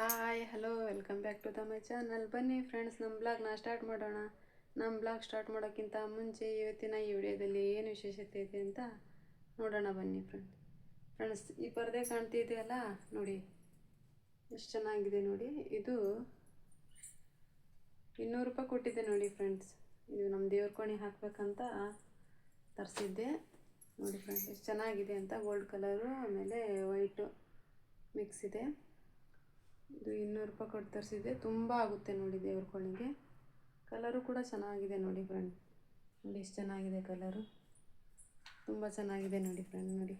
Hi hello welcome back to the my channel ಬನ್ನಿ friends ನಮ್ಮ ಬ್ಲಾಗ್ನ ಸ್ಟಾರ್ಟ್ ಮಾಡೋಣ. ನಮ್ಮ ಬ್ಲಾಗ್ ಸ್ಟಾರ್ಟ್ ಮಾಡೋಕ್ಕಿಂತ ಮುಂಚೆ ಇವತ್ತಿನ ಈ ವಿಡಿಯೋದಲ್ಲಿ ಏನು ವಿಶೇಷತೆ ಇದೆ ಅಂತ ನೋಡೋಣ ಬನ್ನಿ ಫ್ರೆಂಡ್ಸ್ ಫ್ರೆಂಡ್ಸ್ ಈ ಪರದೆ ಕಾಣ್ತಿದೆಯಲ್ಲ ನೋಡಿ. ಎಷ್ಟು ಚೆನ್ನಾಗಿದೆ ನೋಡಿ. ಇದು ಇನ್ನೂರು ರೂಪಾಯಿ ಕೊಟ್ಟಿದ್ದೆ ನೋಡಿ ಫ್ರೆಂಡ್ಸ್ ಇದು ನಮ್ಮ ದೇವ್ರ ಕೋಣೆ ಹಾಕಬೇಕಂತ ತರಿಸಿದ್ದೆ. ನೋಡಿ ಫ್ರೆಂಡ್ಸ್ ಎಷ್ಟು ಚೆನ್ನಾಗಿದೆ ಅಂತ ಗೋಲ್ಡ್ ಕಲರು ಆಮೇಲೆ ವೈಟು ಮಿಕ್ಸ್ ಇದೆ. ಇದು ಇನ್ನೂರು ರೂಪಾಯಿ ಕೊಟ್ಟು ತರಿಸಿದ್ದೆ ತುಂಬ ಆಗುತ್ತೆ ನೋಡಿ ದೇವ್ರ ಕೋಣೆಗೆ. ಕಲರು ಕೂಡ ಚೆನ್ನಾಗಿದೆ ನೋಡಿ ಫ್ರೆಂಡ್ ನೋಡಿ ಎಷ್ಟು ಚೆನ್ನಾಗಿದೆ ಕಲರು ತುಂಬ ಚೆನ್ನಾಗಿದೆ ನೋಡಿ ಫ್ರೆಂಡ್ ನೋಡಿ.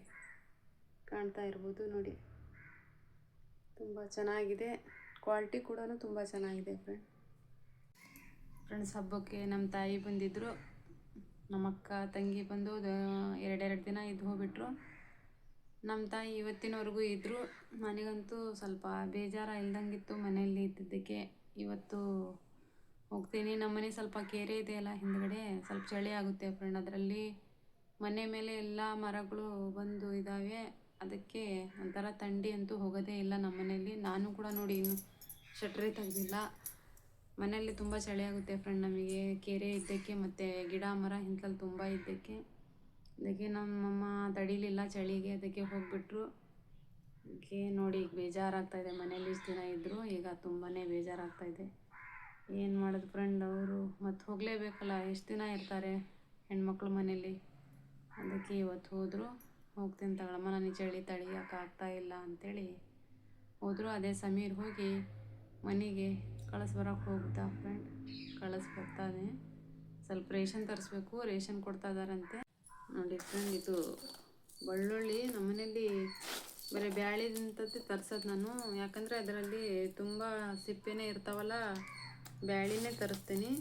ಕಾಣ್ತಾ ಇರ್ಬೋದು ನೋಡಿ. ತುಂಬ ಚೆನ್ನಾಗಿದೆ. ಕ್ವಾಲಿಟಿ ಕೂಡ ತುಂಬ ಚೆನ್ನಾಗಿದೆ ಫ್ರೆಂಡ್ ಫ್ರೆಂಡ್ಸ್ ಹಬ್ಬಕ್ಕೆ ನಮ್ಮ ತಾಯಿ ಬಂದಿದ್ದರು ನಮ್ಮ ಅಕ್ಕ ತಂಗಿ ಬಂದು ಎರಡೆರಡು ದಿನ ಇದ್ದು ಹೋಗ್ಬಿಟ್ರು. ನಮ್ಮ ತಾಯಿ ಇವತ್ತಿನವರೆಗೂ ಇದ್ದರು ನನಗಂತೂ ಸ್ವಲ್ಪ ಬೇಜಾರ ಇಲ್ದಂಗಿತ್ತು ಮನೆಯಲ್ಲಿ ಇದ್ದಿದ್ದಕ್ಕೆ. ಇವತ್ತು ಹೋಗ್ತೀನಿ. ನಮ್ಮ ಮನೆ ಸ್ವಲ್ಪ ಕೆರೆ ಇದೆಯಲ್ಲ ಹಿಂದ್ಗಡೆ ಸ್ವಲ್ಪ ಚಳಿ ಆಗುತ್ತೆ ಫ್ರೆಂಡ್ ಅದರಲ್ಲಿ ಮನೆ ಮೇಲೆ ಎಲ್ಲ ಮರಗಳು ಬಂದು ಇದ್ದಾವೆ ಅದಕ್ಕೆ ಒಂಥರ ಥಂಡಿ ಅಂತೂ ಹೋಗೋದೇ ಇಲ್ಲ ನಮ್ಮ ಮನೆಯಲ್ಲಿ. ನಾನು ಕೂಡ ನೋಡಿ ಇನ್ನು ಶಟ್ರಿ ತೆಗ್ದಿಲ್ಲ. ಮನೆಯಲ್ಲಿ ತುಂಬ ಚಳಿ ಆಗುತ್ತೆ ಫ್ರೆಂಡ್ ನಮಗೆ. ಕೆರೆ ಇದ್ದಕ್ಕೆ ಮತ್ತು ಗಿಡ ಮರ ಹಿಂತಲ್ಲಿ ತುಂಬ ಇದ್ದಕ್ಕೆ. ಅದಕ್ಕೆ ನಮ್ಮಮ್ಮ ತಡೀಲಿಲ್ಲ ಚಳಿಗೆ, ಅದಕ್ಕೆ ಹೋಗಿಬಿಟ್ರು. ಅದಕ್ಕೆ ನೋಡಿ ಈಗ ಬೇಜಾರಾಗ್ತಾಯಿದೆ ಮನೇಲಿ ಇಷ್ಟು ದಿನ ಇದ್ದರು ಈಗ ತುಂಬಾ ಬೇಜಾರಾಗ್ತಾಯಿದೆ ಏನು ಮಾಡೋದು ಫ್ರೆಂಡ್ ಅವರು? ಮತ್ತು ಹೋಗಲೇಬೇಕಲ್ಲ, ಎಷ್ಟು ದಿನ ಇರ್ತಾರೆ ಹೆಣ್ಮಕ್ಳು ಮನೇಲಿ? ಅದಕ್ಕೆ ಇವತ್ತು ಹೋದರು. ಹೋಗ್ತೀನಿ ತಗೊಳಮ್ಮ ನನಗೆ ಚಳಿ ತಡಿಯೋಕೆ ಆಗ್ತಾ ಇಲ್ಲ ಅಂಥೇಳಿ ಹೋದರು. ಅದೇ ಸಮೀರ್ ಹೋಗಿ ಮನೆಗೆ ಕಳಿಸ್ಬರೋಕೆ ಹೋಗ್ತಾ ಫ್ರೆಂಡ್ ಕಳಿಸ್ ಬರ್ತಾನೆ. ಸ್ವಲ್ಪ ರೇಷನ್ ತರಿಸ್ಬೇಕು, ರೇಷನ್ ಕೊಡ್ತಾ ಇದಾರಂತೆ. ನೋಡಿ ಫ್ರೆಂಡ್ ಇದು. ಬೆಳ್ಳುಳ್ಳಿ ನಮ್ಮನೇಲಿ ಬರೀ ಬ್ಯಾಳಿದಂತದ್ದು ತರ್ಸೋದು ನಾನು. ಯಾಕಂದರೆ ಅದರಲ್ಲಿ ತುಂಬ ಸಿಪ್ಪೆನೇ ಇರ್ತಾವಲ್ಲ, ಬ್ಯಾಳಿನೇ ತರಿಸ್ತೀನಿ.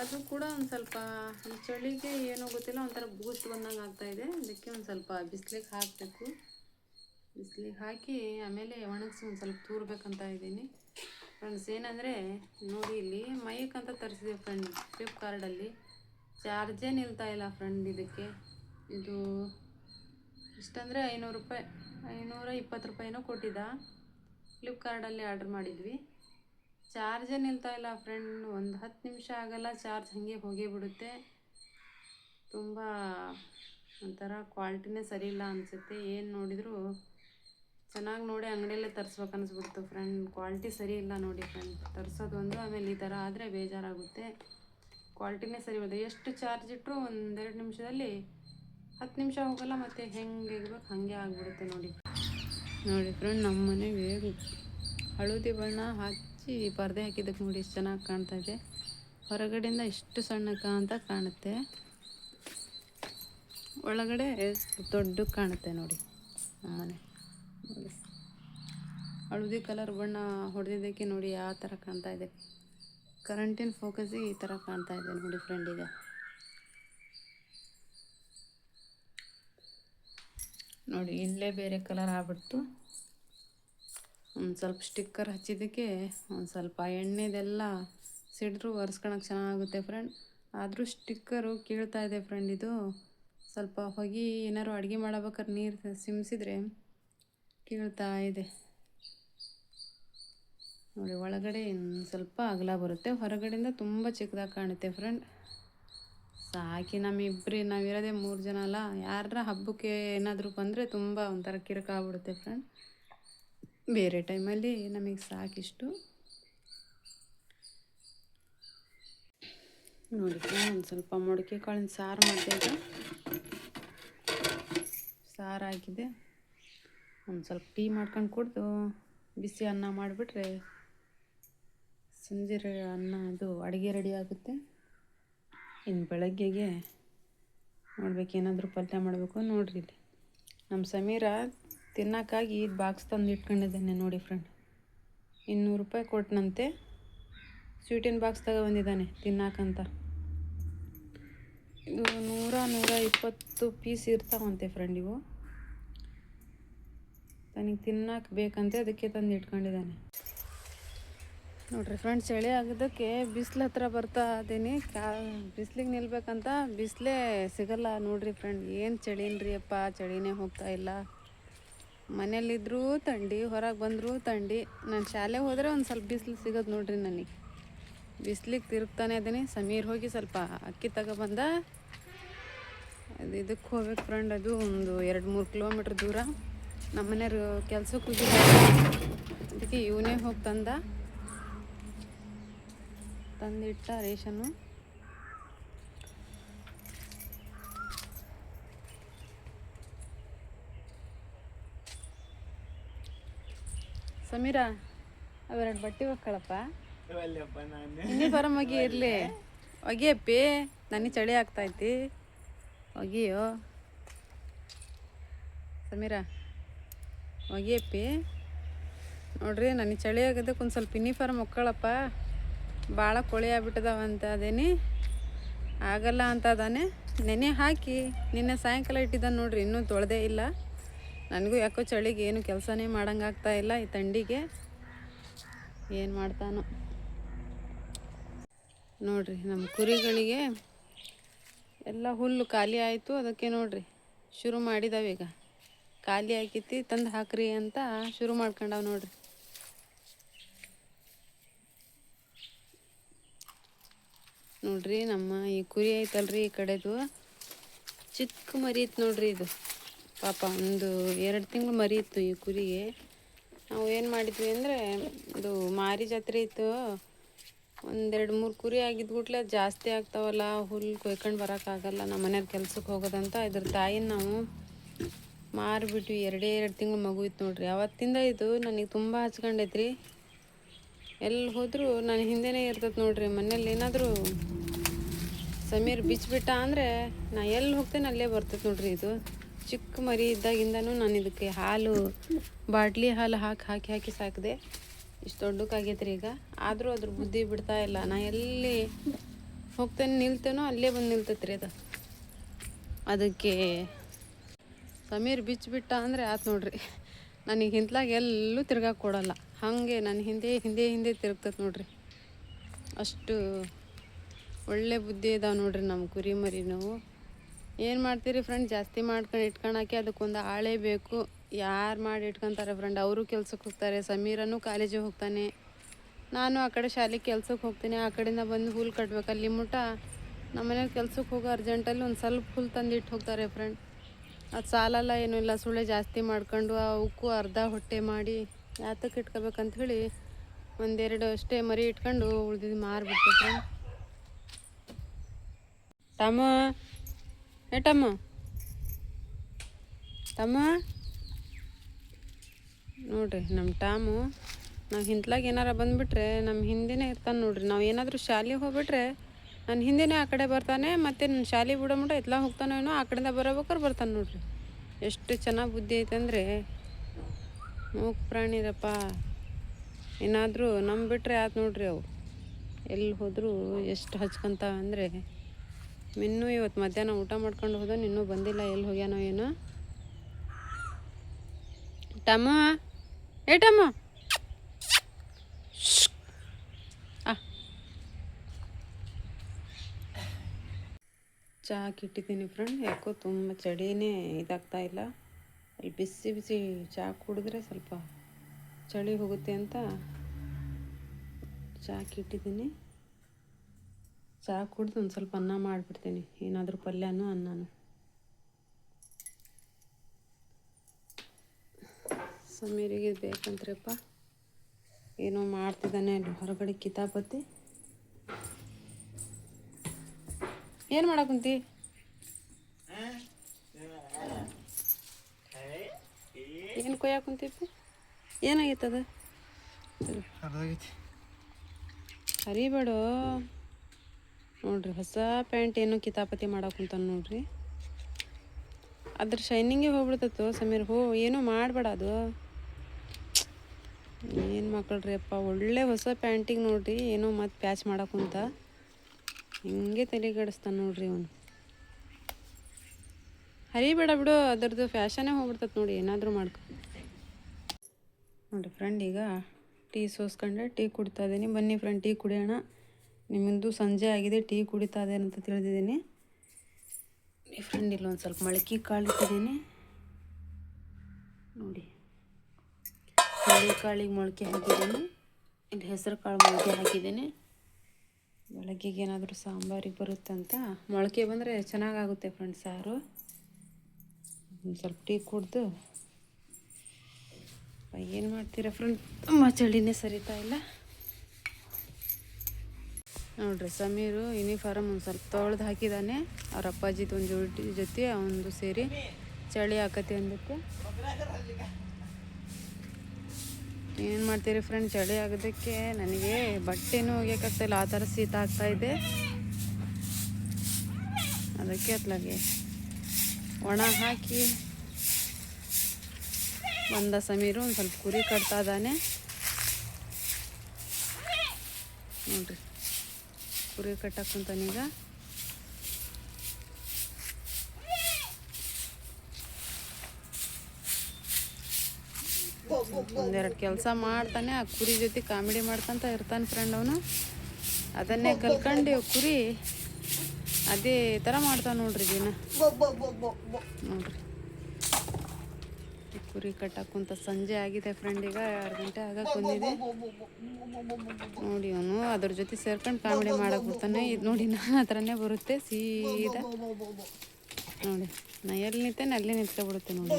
ಅದು ಕೂಡ ಒಂದು ಸ್ವಲ್ಪ ಈ ಚಳಿಗೆ ಏನೋ ಗೊತ್ತಿಲ್ಲ, ಒಂಥರ ಬೂಸ್ಟ್ ಬಂದಂಗೆ ಆಗ್ತಾಯಿದೆ ಅದಕ್ಕೆ ಒಂದು ಸ್ವಲ್ಪ ಬಿಸಿಲಿಗೆ ಹಾಕಬೇಕು. ಬಿಸಿಲಿಗೆ ಹಾಕಿ ಆಮೇಲೆ ಒಣಗಿಸಿ ಒಂದು ಸ್ವಲ್ಪ ತೂರ್ಬೇಕಂತ ಇದ್ದೀನಿ. ಫ್ರೆಂಡ್ಸ್, ಏನಂದರೆ ನೋಡಿ ಇಲ್ಲಿ ಮೈಕ್ ಅಂತ ತರಿಸಿದೆ ಫ್ರೆಂಡ್ ಫ್ಲಿಪ್ಕಾರ್ಟಲ್ಲಿ ಚಾರ್ಜೇ ನಿಲ್ತಾ ಇಲ್ಲ ಫ್ರೆಂಡ್ ಇದಕ್ಕೆ. ಇದು ಇಷ್ಟಂದರೆ ಐನೂರು ರೂಪಾಯಿ, ಐನೂರ ಇಪ್ಪತ್ತು ರೂಪಾಯಿನೂ ಕೊಟ್ಟಿದ್ದ. ಫ್ಲಿಪ್ಕಾರ್ಟಲ್ಲಿ ಆರ್ಡ್ರ್ ಮಾಡಿದ್ವಿ. ಚಾರ್ಜೇ ನಿಲ್ತಾ ಇಲ್ಲ ಫ್ರೆಂಡ್. ಒಂದು ಹತ್ತು ನಿಮಿಷ ಆಗಲ್ಲ, ಚಾರ್ಜ್ ಹಾಗೆ ಹೋಗೇ ಬಿಡುತ್ತೆ. ತುಂಬ ಒಂಥರ ಕ್ವಾಲಿಟಿನೇ ಸರಿ ಇಲ್ಲ ಅನಿಸುತ್ತೆ. ಏನು ನೋಡಿದರೂ ಚೆನ್ನಾಗಿ ನೋಡಿ ಅಂಗಡಿಯಲ್ಲೇ ತರಿಸ್ಬೇಕು ಅನಿಸ್ಬಿಡ್ತು ಫ್ರೆಂಡ್. ಕ್ವಾಲಿಟಿ ಸರಿ ಇಲ್ಲ ನೋಡಿ ಫ್ರೆಂಡ್. ತರಿಸೋದು ಒಂದು, ಆಮೇಲೆ ಈ ಥರ ಆದರೆ ಬೇಜಾರಾಗುತ್ತೆ. ಕ್ವಾಲಿಟಿನೇ ಸರಿ ಇರೋದು ಎಷ್ಟು ಚಾರ್ಜ್ ಇಟ್ಟರು ಒಂದೆರಡು ನಿಮಿಷದಲ್ಲಿ ಹತ್ತು ನಿಮಿಷ ಹೋಗಲ್ಲ, ಮತ್ತು ಹೆಂಗೆ ಇರ್ಬೇಕು ಹಾಗೆ ಆಗಿಬಿಡುತ್ತೆ ನೋಡಿ. ನೋಡಿ ಫ್ರೆಂಡ್ ನಮ್ಮ ಮನೆಗೆ ಹಳದಿ ಬಣ್ಣ ಹಚ್ಚಿ ಪರದೆ ಹಾಕಿದ್ದಕ್ಕೆ ನೋಡಿ ಎಷ್ಟು ಚೆನ್ನಾಗಿ ಕಾಣ್ತಾ ಇದೆ. ಹೊರಗಡೆಯಿಂದ ಎಷ್ಟು ಸಣ್ಣಕ ಅಂತ ಕಾಣುತ್ತೆ. ಒಳಗಡೆ ದೊಡ್ಡ ಕಾಣುತ್ತೆ ನೋಡಿ ನಮ್ಮನೆ ಹಳದಿ ಕಲರ್ ಬಣ್ಣ ಹೊಡೆದಿದ್ದಕ್ಕೆ ನೋಡಿ ಯಾವ ಥರ ಕಾಣ್ತಾ ಇದೆ. ಕರೆಂಟಿನ ಫೋಕಸ್ಸಿಗೆ ಈ ಥರ ಕಾಣ್ತಾ ಇದೆ ನೋಡಿ ಫ್ರೆಂಡ್ ಈಗ. ನೋಡಿ, ಇಲ್ಲೇ ಬೇರೆ ಕಲರ್ ಆಗ್ಬಿಡ್ತು. ಒಂದು ಸ್ವಲ್ಪ ಸ್ಟಿಕ್ಕರ್ ಹಚ್ಚಿದ್ದಕ್ಕೆ ಒಂದು ಸ್ವಲ್ಪ ಎಣ್ಣೆದೆಲ್ಲ ಸಿಡಿದ್ರು ಒರೆಸ್ಕೊಳಕ್ಕೆ ಚೆನ್ನಾಗುತ್ತೆ ಫ್ರೆಂಡ್ ಆದರೂ ಸ್ಟಿಕ್ಕರು ಕೀಳ್ತಾ ಇದೆ ಫ್ರೆಂಡ್ ಇದು. ಸ್ವಲ್ಪ ಹೊಗೆ ಏನಾದ್ರು ಅಡುಗೆ ಮಾಡಬೇಕಾದ್ರೆ ನೀರು ಸಿಮ್ಸಿದ್ರೆ ಕೀಳ್ತಾ ಇದೆ. ನೋಡಿ, ಒಳಗಡೆ ಇನ್ನು ಸ್ವಲ್ಪ ಅಗಲ ಬರುತ್ತೆ. ಹೊರಗಡೆಯಿಂದ ತುಂಬ ಚಿಕ್ಕದಾಗಿ ಕಾಣುತ್ತೆ ಫ್ರೆಂಡ್ ಸಾಕಿ ನಮ್ಮಿಬ್ರಿ, ನಾವಿರೋದೇ ಮೂರು ಜನ ಅಲ್ಲ. ಯಾರ ಹಬ್ಬಕ್ಕೆ ಏನಾದರೂ ಬಂದರೆ ತುಂಬ ಒಂಥರ ಕಿರಿಕಾಗ್ಬಿಡುತ್ತೆ ಫ್ರೆಂಡ್ ಬೇರೆ ಟೈಮಲ್ಲಿ ನಮಗೆ ಸಾಕಿಷ್ಟು. ನೋಡಿ ಒಂದು ಸ್ವಲ್ಪ ಮೊಡಕೆ ಕಾಳಿನ ಸಾರು ಮಾಡಿದೆ ಸಾರು ಹಾಕಿದೆ ಒಂದು ಸ್ವಲ್ಪ ಟೀ ಮಾಡ್ಕೊಂಡು ಕುಡಿದು ಬಿಸಿ ಅನ್ನ ಮಾಡಿಬಿಟ್ರೆ ಸಂಜೆ ಅನ್ನ ಅದು ಅಡುಗೆ ರೆಡಿ ಆಗುತ್ತೆ. ಇನ್ನು ಬೆಳಗ್ಗೆಗೆ ನೋಡ್ಬೇಕು ಪಲ್ಯ ಮಾಡಬೇಕು ನೋಡ್ರಿ ನಮ್ಮ ಸಮೀರ ತಿನ್ನೋಕ್ಕಾಗಿ ಬಾಕ್ಸ್ ತಂದು ಇಟ್ಕೊಂಡಿದ್ದಾನೆ ನೋಡಿ ಫ್ರೆಂಡ್ ಇನ್ನೂರು ರೂಪಾಯಿ ಕೊಟ್ಟನಂತೆ ಸ್ವೀಟಿನ ಬಾಕ್ಸ್ ತಗೊಬಂದಿದ್ದಾನೆ ತಿನ್ನಾಕಂತ. ಇದು ನೂರ ನೂರ ಇಪ್ಪತ್ತು ಪೀಸ್ ಇರ್ತಾವಂತೆ ಫ್ರೆಂಡ್ ಇವು. ತನಗೆ ತಿನ್ನಕ್ಕೆ ಬೇಕಂತೆ ಅದಕ್ಕೆ ತಂದು ಇಟ್ಕೊಂಡಿದ್ದಾನೆ. ನೋಡ್ರಿ ಫ್ರೆಂಡ್ಸ್ ಚಳಿ ಆಗೋದಕ್ಕೆ ಬಿಸಿಲು ಹತ್ರ ಬರ್ತಾ ಇದ್ದೀನಿ ಕಾ, ಬಿಸಿಲಿಗೆ ನಿಲ್ಬೇಕಂತ ಬಿಸಿಲೇ ಸಿಗಲ್ಲ ನೋಡ್ರಿ ಫ್ರೆಂಡ್ ಏನು ಚಳಿನ್ರಿ ಅಪ್ಪ? ಚಳಿನೇ ಹೋಗ್ತಾ ಇಲ್ಲ. ಮನೇಲಿದ್ದರೂ ಥಂಡಿ ಹೊರಗೆ ಬಂದರೂ ತಂಡಿ. ನಾನು ಶಾಲೆಗೆ ಹೋದರೆ ಒಂದು ಸ್ವಲ್ಪ ಬಿಸಿಲು ಸಿಗೋದು ನೋಡ್ರಿ ನನಗೆ. ಬಿಸಿಲಿಗೆ ತಿರುಗ್ತಾನೆ ಇದ್ದೀನಿ ಸಮೀರ್ ಹೋಗಿ ಸ್ವಲ್ಪ ಅಕ್ಕಿ ತಗೊಬಂದ ಅದು ಇದಕ್ಕೆ ಹೋಗ್ಬೇಕು ಫ್ರೆಂಡ್ ಅದು ಒಂದು ಎರಡು ಮೂರು ಕಿಲೋಮೀಟ್ರ್ ದೂರ. ನಮ್ಮ ಕೆಲ್ಸಕ್ಕೆ ಅದಕ್ಕೆ ಇವನೇ ಹೋಗಿ ತಂದ. ತಂದಿಟ್ಟ ರೇಷನ್ನು. ಸಮೀರಾ, ಅವೆರಡು ಬಟ್ಟೆ ಒಕ್ಕಳಪ್ಪ. ಯೂನಿಫಾರ್ಮ್ ಮಗಿ ಇರಲಿ. ಒಗೆಯಪ್ಪಿ, ನನಗೆ ಚಳಿ ಆಗ್ತೈತಿ. ಒಗೆಯೋ. ಸಮೀರಾ, ಒಗೆಯಪ್ಪಿ. ನೋಡ್ರಿ, ನನಗೆ ಚಳಿ ಆಗದಕ್ಕೆ ಒಂದು ಸ್ವಲ್ಪ ಯೂನಿಫಾರ್ಮ್ ಒಕ್ಕಳಪ್ಪ. ಭಾಳ ಕೊಳೆ ಆಗ್ಬಿಟ್ಟದವ ಅಂತ ಅದೇನಿ ಆಗಲ್ಲ ಅಂತ ಅದಾನೆ ನೆನೆ ಹಾಕಿ, ನಿನ್ನೆ ಸಾಯಂಕಾಲ ಇಟ್ಟಿದ್ದ ನೋಡ್ರಿ, ಇನ್ನೂ ತೊಳೆದೇ ಇಲ್ಲ. ನನಗೂ ಯಾಕೋ ಚಳಿಗೆ ಏನು ಕೆಲಸನೇ ಮಾಡಂಗೆ ಆಗ್ತಾ ಇಲ್ಲ ಈ ತಂಡಿಗೆ. ಏನು ಮಾಡ್ತಾನೋ. ನೋಡ್ರಿ, ನಮ್ಮ ಕುರಿಗಳಿಗೆ ಎಲ್ಲ ಹುಲ್ಲು ಖಾಲಿ ಆಯಿತು, ಅದಕ್ಕೆ ನೋಡ್ರಿ, ಶುರು ಮಾಡಿದಾವೀಗ ಖಾಲಿ ಆಕೈತಿ ತಂದು ಹಾಕ್ರಿ ಅಂತ ಶುರು ಮಾಡ್ಕೊಂಡಾವ ನೋಡ್ರಿ. ನೋಡ್ರಿ ನಮ್ಮ ಈ ಕುರಿ ಐತಲ್ರಿ ಈ ಕಡೆದು. ಚಿಕ್ಕ ಮರಿ ಇತ್ತು ನೋಡ್ರಿ ಇದು. ಪಾಪ ಒಂದು ಎರಡು ತಿಂಗಳು ಮರಿ ಇತ್ತು ಈ ಕುರಿಗೆ. ನಾವು ಏನು ಮಾಡಿದ್ವಿ ಅಂದರೆ ಇದು ಮಾರಿ ಜಾತ್ರೆ ಇತ್ತು. ಒಂದೆರಡು ಮೂರು ಕುರಿ ಆಗಿದ್ದು ಗುಟ್ಲೆ ಜಾಸ್ತಿ ಆಗ್ತಾವಲ್ಲ ಹುಲ್ಲು ಕೊಯ್ಕೊಂಡು ಬರೋಕ್ಕಾಗಲ್ಲ ನಮ್ಮ ಮನೆಯವ್ರ ಕೆಲ್ಸಕ್ಕೆ ಹೋಗೋದಂತ ಇದ್ರ ತಾಯಿನ ನಾವು ಮಾರಿಬಿಟ್ವಿ. ಎರಡೇ ಎರಡು ತಿಂಗಳು ಮಗು ಇತ್ತು ನೋಡ್ರಿ. ಅವತ್ತಿಂದ ಇದು ನನಗೆ ತುಂಬ ಹಚ್ಕೊಂಡೈತ್ರಿ. ಎಲ್ಲಿ ಹೋದರೂ ನಾನು ಹಿಂದೆನೇ ಇರ್ತದೆ ನೋಡ್ರಿ ಮನೇಲಿ ಏನಾದರೂ ಸಮೀರ್ ಬಿಚ್ಚಿಬಿಟ್ಟ ಅಂದರೆ ನಾ ಎಲ್ಲಿ ಹೋಗ್ತೇನೆ ಅಲ್ಲೇ ಬರ್ತದೆ ನೋಡ್ರಿ ಇದು. ಚಿಕ್ಕ ಮರಿ ಇದ್ದಾಗಿಂದನೂ ನಾನು ಇದಕ್ಕೆ ಹಾಲು, ಬಾಟ್ಲಿ ಹಾಲು ಹಾಕಿ ಹಾಕಿ ಹಾಕಿ ಸಾಕಿದೆ. ಇಷ್ಟು ದೊಡ್ಡಕ್ಕಾಗೈತ್ರಿ ಈಗ. ಆದರೂ ಅದ್ರ ಬುದ್ಧಿ ಬಿಡ್ತಾ ಇಲ್ಲ. ನಾ ಎಲ್ಲಿ ಹೋಗ್ತೇನೆ, ನಿಲ್ತೇನೋ ಅಲ್ಲೇ ಬಂದು ನಿಲ್ತೈತ್ರಿ ಅದು. ಅದಕ್ಕೆ ಸಮೀರ್ ಬಿಚ್ಚಿಬಿಟ್ಟ ಅಂದರೆ ಆತು ನೋಡ್ರಿ. ನನಗೆ ಹಿಂತ್ಲಾಗ ಎಲ್ಲೂ ತಿರ್ಗಾಕೆ ಕೊಡಲ್ಲ. ಹಾಗೆ ನನ್ನ ಹಿಂದೆ ಹಿಂದೆ ಹಿಂದೆ ತಿರುಗ್ತದೆ ನೋಡ್ರಿ. ಅಷ್ಟು ಒಳ್ಳೆ ಬುದ್ಧಿ ಇದಾವೆ ನೋಡ್ರಿ ನಮ್ಮ ಕುರಿ ಮರಿ ನಾವು. ಏನು ಮಾಡ್ತೀರಿ ಫ್ರೆಂಡ್ ಜಾಸ್ತಿ ಮಾಡ್ಕೊಂಡು ಇಟ್ಕೊಳಕ್ಕೆ ಅದಕ್ಕೊಂದು ಆಳೇ ಬೇಕು. ಯಾರು ಮಾಡಿ ಇಟ್ಕೊತಾರೆ ಫ್ರೆಂಡ್ ಅವರು ಕೆಲ್ಸಕ್ಕೆ ಹೋಗ್ತಾರೆ, ಸಮೀರನು ಕಾಲೇಜಿಗೆ ಹೋಗ್ತಾನೆ. ನಾನು ಆ ಕಡೆ ಶಾಲೆಗೆ ಕೆಲ್ಸಕ್ಕೆ ಹೋಗ್ತೀನಿ, ಆ ಕಡೆಯಿಂದ ಬಂದು ಹುಲ್ಲು ಕಟ್ಬೇಕು. ಅಲ್ಲಿ ಮುಟ್ಟ ನಮ್ಮ ಮನೆಯವ್ರು ಕೆಲ್ಸಕ್ಕೆ ಹೋಗೋ ಅರ್ಜೆಂಟಲ್ಲಿ ಒಂದು ಸ್ವಲ್ಪ ಹುಲ್ ತಂದಿಟ್ಟು ಹೋಗ್ತಾರೆ ಫ್ರೆಂಡ್ ಅದು ಸಾಲಲ್ಲ, ಏನು ಇಲ್ಲ, ಸುಳ್ಳೆ ಜಾಸ್ತಿ ಮಾಡ್ಕೊಂಡು ಆ ಉಕ್ಕು ಅರ್ಧ ಹೊಟ್ಟೆ ಮಾಡಿ ಯಾತಕ್ಕೆ ಇಟ್ಕೋಬೇಕಂತ ಹೇಳಿ ಒಂದೆರಡು ಅಷ್ಟೇ ಮರಿ ಇಟ್ಕೊಂಡು ಉಳ್ದಿದ್ದು ಮಾರ್ಬಿಟ್ಟು ತಮ್ಮ ಟಮ ಏ ಟಮ್ಮ ತಮ್ಮ. ನೋಡ್ರಿ ನಮ್ಮ ಟಾಮು, ನಾವು ಹಿಂತ್ಲಾಗ ಏನಾರ ಬಂದುಬಿಟ್ರೆ ನಮ್ಮ ಹಿಂದಿನೇ ಇರ್ತಾನೆ ನೋಡ್ರಿ. ನಾವು ಏನಾದರೂ ಶಾಲೆಗೆ ಹೋಗ್ಬಿಟ್ರೆ ನನ್ನ ಹಿಂದೆನೇ ಆ ಕಡೆ ಬರ್ತಾನೆ, ಮತ್ತು ನನ್ನ ಶಾಲೆ ಬಿಡೋ ಮುಟ ಎತ್ಲ ಹೋಗ್ತಾನೋ ಏನೋ, ಆ ಕಡೆಯಿಂದ ಬರೋಬೇಕಾರೆ ಬರ್ತಾನೆ ನೋಡ್ರಿ. ಎಷ್ಟು ಚೆನ್ನಾಗಿ ಬುದ್ಧಿ ಐತಂದರೆ ಮೂಕ್ ಪ್ರಾಣಿರಪ್ಪ ಏನಾದರೂ ನಮ್ಮ ಬಿಟ್ಟರೆ ಆತು ನೋಡ್ರಿ ಅವು. ಎಲ್ಲಿ ಹೋದರೂ ಎಷ್ಟು ಹಚ್ಕೊಂತ ಅಂದರೆ, ಇನ್ನೂ ಇವತ್ತು ಮಧ್ಯಾಹ್ನ ಊಟ ಮಾಡ್ಕೊಂಡು ಹೋದ ಇನ್ನೂ ಬಂದಿಲ್ಲ ಎಲ್ಲಿ ಹೋಗ್ಯಾನೋ ಏನೋ. ಟಮ್ಮ ಏ ಟಮ್ಮ ಚಹಾಕ್ಕೆ ಇಟ್ಟಿದ್ದೀನಿ ಫ್ರೆಂಡ್ ಯಾಕೋ ತುಂಬ ಚಳಿನೇ ಇದಾಗ್ತಾ ಇಲ್ಲ. ಅಲ್ಲಿ ಬಿಸಿ ಬಿಸಿ ಚಹಾ ಕುಡಿದ್ರೆ ಸ್ವಲ್ಪ ಚಳಿ ಹೋಗುತ್ತೆ ಅಂತ ಚಹಾ ಇಟ್ಟಿದ್ದೀನಿ. ಚಹಾ ಕುಡಿದು ಒಂದು ಸ್ವಲ್ಪ ಅನ್ನ ಮಾಡಿಬಿಡ್ತೀನಿ. ಏನಾದರೂ ಪಲ್ಯನೂ ಅನ್ನನೂ. ಸಮೀರಿಗೆ ಬೇಕಂತ್ರಿಪ್ಪ. ಏನೋ ಮಾಡ್ತಿದ್ದಾನೆ ಅಲ್ಲಿ ಹೊರಗಡೆ ಕಿತಾಪತಿ. ಏನು ಮಾಡಕುಂತಿ? ಏನು ಕೊಯ್ಯಾಕ ಕುಂತಿಪ್ಪಿ ಏನಾಗೈತದ ಹರಿಬೇಡ. ನೋಡ್ರಿ ಹೊಸ ಪ್ಯಾಂಟ್ ಏನೋ ಕಿತಾಪತಿ ಮಾಡಕ್ಕಂತಾನ ನೋಡ್ರಿ. ಅದ್ರ ಶೈನಿಂಗೇ ಹೋಗ್ಬಿಡ್ತತ್ತು ಸಮೀರ್. ಹೋ ಏನೋ ಮಾಡಬೇಡ ಅದು. ಏನು ಮಕ್ಕಳ್ರಿ ಅಪ್ಪ ಒಳ್ಳೆ ಹೊಸ ಪ್ಯಾಂಟಿಗೆ ನೋಡ್ರಿ ಏನೋ ಮತ್ತೆ ಪ್ಯಾಚ್ ಮಾಡಕ್ಕಂತ ಹಿಂಗೆ ತಲೆಗಡಿಸ್ತಾನೆ ನೋಡ್ರಿ ಅವನು. ಹರಿಬೇಡ ಬಿಡು, ಅದ್ರದ್ದು ಫ್ಯಾಷನೇ ಹೋಗ್ಬಿಡ್ತೈತೆ ನೋಡಿ, ಏನಾದರೂ ಮಾಡ್ಕೊ. ನೋಡಿ ಫ್ರೆಂಡ್ ಈಗ ಟೀ ಸೋಸ್ಕೊಂಡೆ ಟೀ ಕುಡಿತಾ ಇದ್ದೀನಿ ಬನ್ನಿ ಫ್ರೆಂಡ್ ಟೀ ಕುಡಿಯೋಣ. ನಿಮ್ಮದು ಸಂಜೆ ಆಗಿದೆ, ಟೀ ಕುಡಿತಾ ಇದೆ ಅಂತ ತಿಳಿದಿದ್ದೀನಿ. ಈ ಫ್ರೆಂಡ್ ಇಲ್ಲೊಂದು ಸ್ವಲ್ಪ ಮೊಳಕೆ ಕಾಳು ಇಟ್ಟಿದ್ದೀನಿ ನೋಡಿ ಕಾಳಿಗೆ ಮೊಳಕೆ ಹಾಕಿದ್ದೀನಿ. ಇಲ್ಲಿ ಹೆಸರು ಕಾಳು ಮೊಳಕೆ ಹಾಕಿದ್ದೀನಿ. ಬೆಳಗ್ಗೆಗೆ ಏನಾದರೂ ಸಾಂಬಾರಿಗೆ ಬರುತ್ತಂತ? ಮೊಳಕೆ ಬಂದರೆ ಚೆನ್ನಾಗಾಗುತ್ತೆ ಫ್ರೆಂಡ್ಸ್ ಸಾರು. ಸ್ವಲ್ಪ ಟೀ ಕುಡ್ದು. ಏನು ಮಾಡ್ತೀರಾ ಫ್ರೆಂಡ್ ತುಂಬ ಚಳಿನೇ ಸರಿತಾ ಇಲ್ಲ. ನೋಡ್ರಿ, ಸಮೀರು ಯೂನಿಫಾರ್ಮ್ ಒಂದು ಸ್ವಲ್ಪ ತೊಳೆದು ಹಾಕಿದ್ದಾನೆ ಅವ್ರ ಅಪ್ಪಾಜಿದು ಒಂದು ಜೋಡಿ ಜೊತೆ ಅವನದು ಸೇರಿ ಚಳಿ ಆಕತಿ ಅಂದಕ್ಕೆ. ಏನು ಮಾಡ್ತೀರಿ ಫ್ರೆಂಡ್ ಚಳಿ ಆಗೋದಕ್ಕೆ ನನಗೆ ಬಟ್ಟೆನೂ ಒಗ್ಯೋಕ್ಕಾಗ್ತಾಯಿಲ್ಲ ಆ ಥರ ಶೀತ ಆಗ್ತಾಯಿದೆ ಅದಕ್ಕೆ ಅತ್ಲಾಗೆ ಒಣ ಹಾಕಿ ಬಂದ ಸಮೀರು ಒಂದು ಸ್ವಲ್ಪ ಕುರಿ ಕಟ್ತಾ ಇದ್ದಾನೆ. ನೋಡ್ರಿ. ಕುರಿ ಕಟ್ಟಕ್ಕೆ ಕುಂತಾನೀಗ ಒಂದೆರಡು ಕೆಲಸ ಮಾಡ್ತಾನೆ, ಆ ಕುರಿ ಜೊತೆ ಕಾಮಿಡಿ ಮಾಡ್ಕೊಂತ ಇರ್ತಾನೆ ಫ್ರೆಂಡ್ ಅವನು. ಅದನ್ನೇ ಕಲ್ಕೊಂಡು ಕುರಿ ಅದೇ ಥರ ಮಾಡ್ತಾನೆ ನೋಡ್ರಿ ದಿನ ನೋಡ್ರಿ. ಕುರಿ ಕಟ್ಟಾಕುಂತ ಕುಂತ ಸಂಜೆ ಆಗಿದೆ ಫ್ರೆಂಡ್ ಈಗ ಎರಡು ಗಂಟೆ ಆಗ ಬಂದಿದೆ. ನೋಡಿ ಅವನು ಅದ್ರ ಜೊತೆ ಸೇರ್ಕೊಂಡು ಕಾಮಿಡಿ ಮಾಡಕ್ಕೆ ಬಿಡ್ತಾನೆ ಇದು ನೋಡಿ ಆ ಹತ್ರನೇ ಬರುತ್ತೆ, ಸೀದಾ. ನೋಡಿ, ನಾ ಎಲ್ಲಿ ನಿಂತೇನೆ ಅಲ್ಲಿ ನಿಂತ್ಕೊಬಿಡುತ್ತೆ ನೋಡಿ.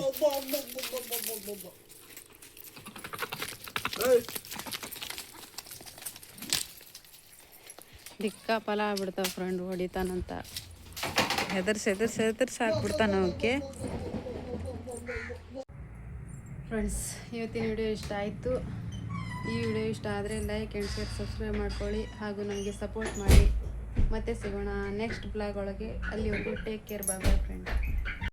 ದಿಕ್ಕಾ ಫಲ ಆಗ್ಬಿಡ್ತಾವ ಫ್ರೆಂಡ್ ಹೊಡಿತಾನಂತ. ಹೆದರ್ಸಿ ಹೆದರ್ಸಿ ಹೆದರ್ಸಿ ಹಾಕ್ಬಿಡ್ತಾನ ಅವಕ್ಕೆ. ಫ್ರೆಂಡ್ಸ್ ಇವತ್ತಿನ ವಿಡಿಯೋ ಇಷ್ಟ ಆಯಿತು. ಈ ವಿಡಿಯೋ ಇಷ್ಟ ಆದರೆ ಲೈಕ್ ಆ್ಯಂಡ್ ಶೇರ್ ಸಬ್ಸ್ಕ್ರೈಬ್ ಮಾಡ್ಕೊಳ್ಳಿ ಹಾಗೂ ನಮಗೆ ಸಪೋರ್ಟ್ ಮಾಡಿ. ಮತ್ತೆ ಸಿಗೋಣ ನೆಕ್ಸ್ಟ್ ಬ್ಲಾಗ್ ಒಳಗೆ. ಅಲ್ಲಿವರೆಗೂ take care bye bye friend